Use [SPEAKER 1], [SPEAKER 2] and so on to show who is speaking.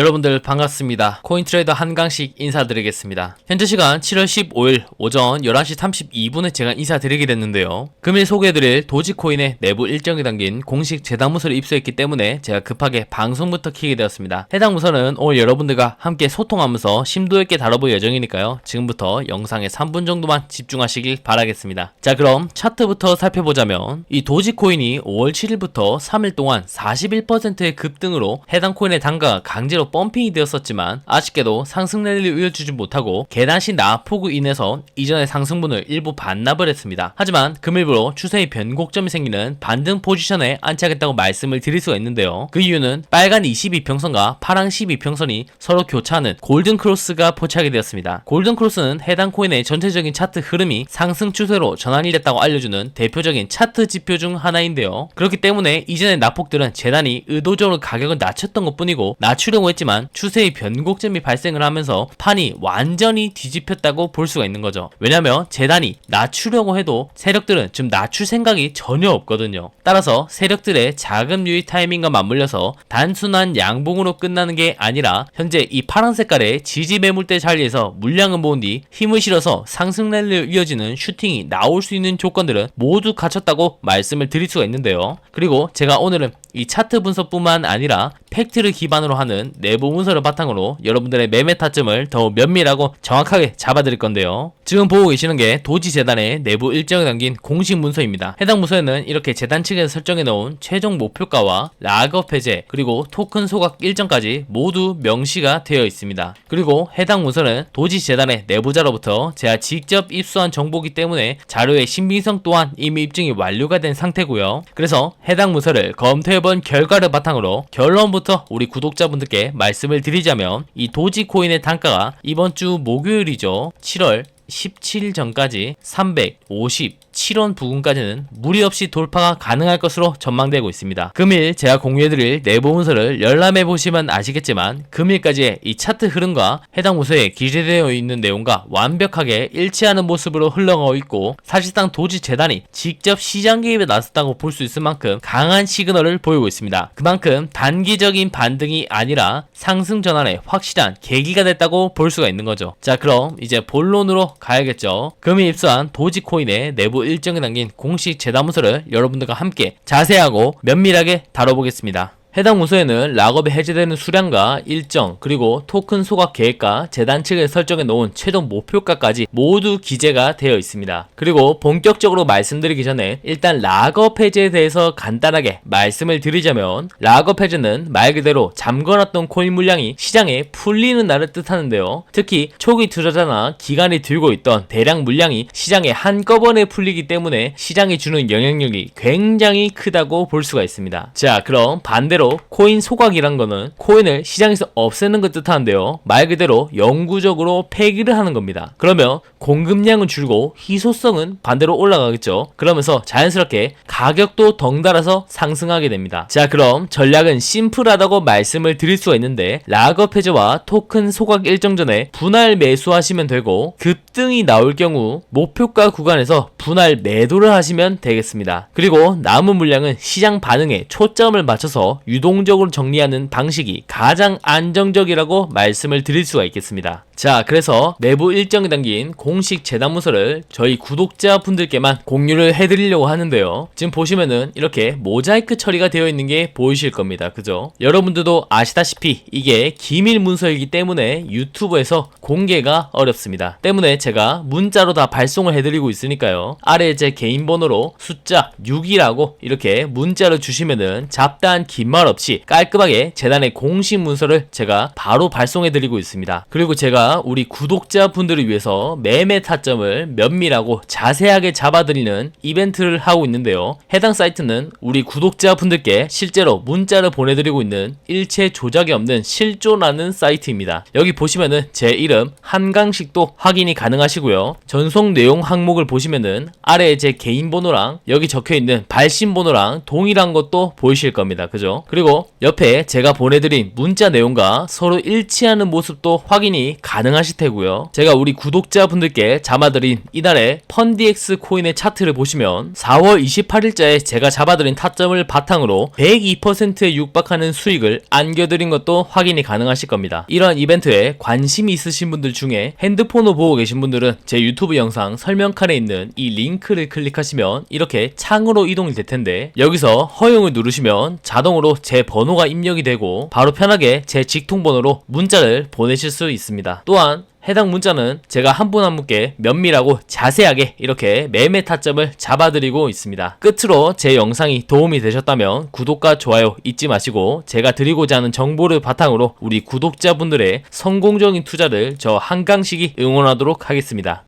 [SPEAKER 1] 여러분들 반갑습니다. 코인트레이더 한강식 인사드리겠습니다. 현재 시간 7월 15일 오전 11시 32분에 제가 인사드리게 됐는데요. 금일 소개해드릴 도지코인의 내부 일정이 담긴 공식 재단 문서를 입수했기 때문에 제가 급하게 방송부터 키게 되었습니다. 해당 문서는 오늘 여러분들과 함께 소통하면서 심도 있게 다뤄볼 예정이니까요. 지금부터 영상의 3분 정도만 집중하시길 바라겠습니다. 자 그럼 차트부터 살펴보자면 이 도지코인이 5월 7일부터 3일 동안 41%의 급등으로 해당 코인의 단가가 강제로 펌핑이 되었었지만 아쉽게도 상승 랠리를 이어주지 못하고 계단식 나폭으로 인해서 이전의 상승분을 일부 반납을 했습니다. 하지만 금일부로 추세의 변곡점이 생기는 반등 포지션에 안착했다고 말씀을 드릴 수가 있는데요. 그 이유는 빨간 22평선과 파랑 12평선이 서로 교차하는 골든 크로스가 포착이 되었습니다. 골든 크로스는 해당 코인의 전체적인 차트 흐름이 상승 추세로 전환이 됐다고 알려주는 대표적인 차트 지표 중 하나인데요. 그렇기 때문에 이전의 나폭들은 재단이 의도적으로 가격을 낮췄던 것 뿐이고 낮추려고 했지 만 추세의 변곡점이 발생을 하면서 판이 완전히 뒤집혔다고 볼 수가 있는 거죠. 왜냐면 재단이 낮추려고 해도 세력들은 지금 낮출 생각이 전혀 없거든요. 따라서 세력들의 자금 유입 타이밍과 맞물려서 단순한 양봉으로 끝나는 게 아니라 현재 이 파란 색깔의 지지 매물대 자리에서 물량을 모은 뒤 힘을 실어서 상승 랠리로 이어지는 슈팅이 나올 수 있는 조건들은 모두 갖췄다고 말씀을 드릴 수가 있는데요. 그리고 제가 오늘은 이 차트 분석뿐만 아니라 팩트를 기반으로 하는 내부 문서를 바탕으로 여러분들의 매매 타점을 더욱 면밀하고 정확하게 잡아드릴 건데요. 지금 보고 계시는 게 도지재단의 내부 일정을 담긴 공식 문서입니다. 해당 문서에는 이렇게 재단 측에서 설정해 놓은 최종 목표가와 락업 해제 그리고 토큰 소각 일정까지 모두 명시가 되어 있습니다. 그리고 해당 문서는 도지재단의 내부자로부터 제가 직접 입수한 정보이기 때문에 자료의 신빙성 또한 이미 입증이 완료가 된 상태고요. 그래서 해당 문서를 검토해본 결과를 바탕으로 결론부터 우리 구독자분들께 말씀을 드리자면 이 도지코인의 단가가 이번 주 목요일이죠. 7월 17일 전까지 357원 부근까지는 무리 없이 돌파가 가능할 것으로 전망되고 있습니다. 금일 제가 공유해드릴 내부 문서를 열람해 보시면 아시겠지만 금일까지의 이 차트 흐름과 해당 문서에 기재되어 있는 내용과 완벽하게 일치하는 모습으로 흘러가고 있고 사실상 도지 재단이 직접 시장 개입에 나섰다고 볼 수 있을 만큼 강한 시그널을 보이고 있습니다. 그만큼 단기적인 반등이 아니라 상승 전환의 확실한 계기가 됐다고 볼 수가 있는 거죠. 자 그럼 이제 본론으로 가야겠죠. 금일 입수한 도지코인의 내부 일정에 담긴 공식 재단문서를 여러분들과 함께 자세하고 면밀하게 다뤄보겠습니다. 해당 문서에는 락업이 해제되는 수량과 일정 그리고 토큰 소각 계획과 재단 측에 설정해 놓은 최종 목표가까지 모두 기재가 되어 있습니다. 그리고 본격적으로 말씀드리기 전에 일단 락업 해제에 대해서 간단하게 말씀을 드리자면 락업 해제는 말 그대로 잠궈놨던 코인 물량이 시장에 풀리는 날을 뜻하는데요. 특히 초기 투자자나 기관이 들고 있던 대량 물량이 시장에 한꺼번에 풀리기 때문에 시장이 주는 영향력이 굉장히 크다고 볼 수가 있습니다. 자 그럼 반대로 반대로 코인 소각이란 거는 코인을 시장에서 없애는 것 뜻하는데요. 말 그대로 영구적으로 폐기를 하는 겁니다. 그러면 공급량은 줄고 희소성은 반대로 올라가겠죠. 그러면서 자연스럽게 가격도 덩달아서 상승하게 됩니다. 자 그럼 전략은 심플하다고 말씀을 드릴 수가 있는데 락업 해제와 토큰 소각 일정 전에 분할 매수하시면 되고 급등이 나올 경우 목표가 구간에서 분할 매도를 하시면 되겠습니다. 그리고 남은 물량은 시장 반응에 초점을 맞춰서 유동적으로 정리하는 방식이 가장 안정적이라고 말씀을 드릴 수가 있겠습니다. 자, 그래서 내부 일정이 담긴 공식 재단 문서를 저희 구독자분들께만 공유를 해드리려고 하는데요. 지금 보시면은 이렇게 모자이크 처리가 되어 있는 게 보이실 겁니다. 그죠? 여러분들도 아시다시피 이게 기밀 문서이기 때문에 유튜브에서 공개가 어렵습니다. 때문에 제가 문자로 다 발송을 해드리고 있으니까요. 아래 제 개인 번호로 숫자 6이라고 이렇게 문자를 주시면은 잡다한 긴 말 없이 깔끔하게 재단의 공식 문서를 제가 바로 발송해드리고 있습니다. 그리고 제가 우리 구독자분들을 위해서 매매 타점을 면밀하고 자세하게 잡아드리는 이벤트를 하고 있는데요. 해당 사이트는 우리 구독자분들께 실제로 문자를 보내드리고 있는 일체 조작이 없는 실존하는 사이트입니다. 여기 보시면은 제 이름 한강식도 확인이 가능하시고요. 전송 내용 항목을 보시면은 아래에 제 개인 번호랑 여기 적혀 있는 발신 번호랑 동일한 것도 보이실 겁니다. 그죠? 그리고 옆에 제가 보내드린 문자 내용과 서로 일치하는 모습도 확인이 가능 가능하실 테고요. 제가 우리 구독자분들께 잡아드린 이날의 펀디엑스 코인의 차트를 보시면 4월 28일자에 제가 잡아드린 타점을 바탕으로 102%에 육박하는 수익을 안겨드린 것도 확인이 가능하실 겁니다. 이러한 이벤트에 관심이 있으신 분들 중에 핸드폰으로 보고 계신 분들은 제 유튜브 영상 설명칸에 있는 이 링크를 클릭하시면 이렇게 창으로 이동이 될 텐데 여기서 허용을 누르시면 자동으로 제 번호가 입력이 되고 바로 편하게 제 직통번호로 문자를 보내실 수 있습니다. 또한 해당 문자는 제가 한분한 분께 면밀하고 자세하게 이렇게 매매 타점을 잡아드리고 있습니다. 끝으로 제 영상이 도움이 되셨다면 구독과 좋아요 잊지 마시고 제가 드리고자 하는 정보를 바탕으로 우리 구독자분들의 성공적인 투자를 저 한강식이 응원하도록 하겠습니다.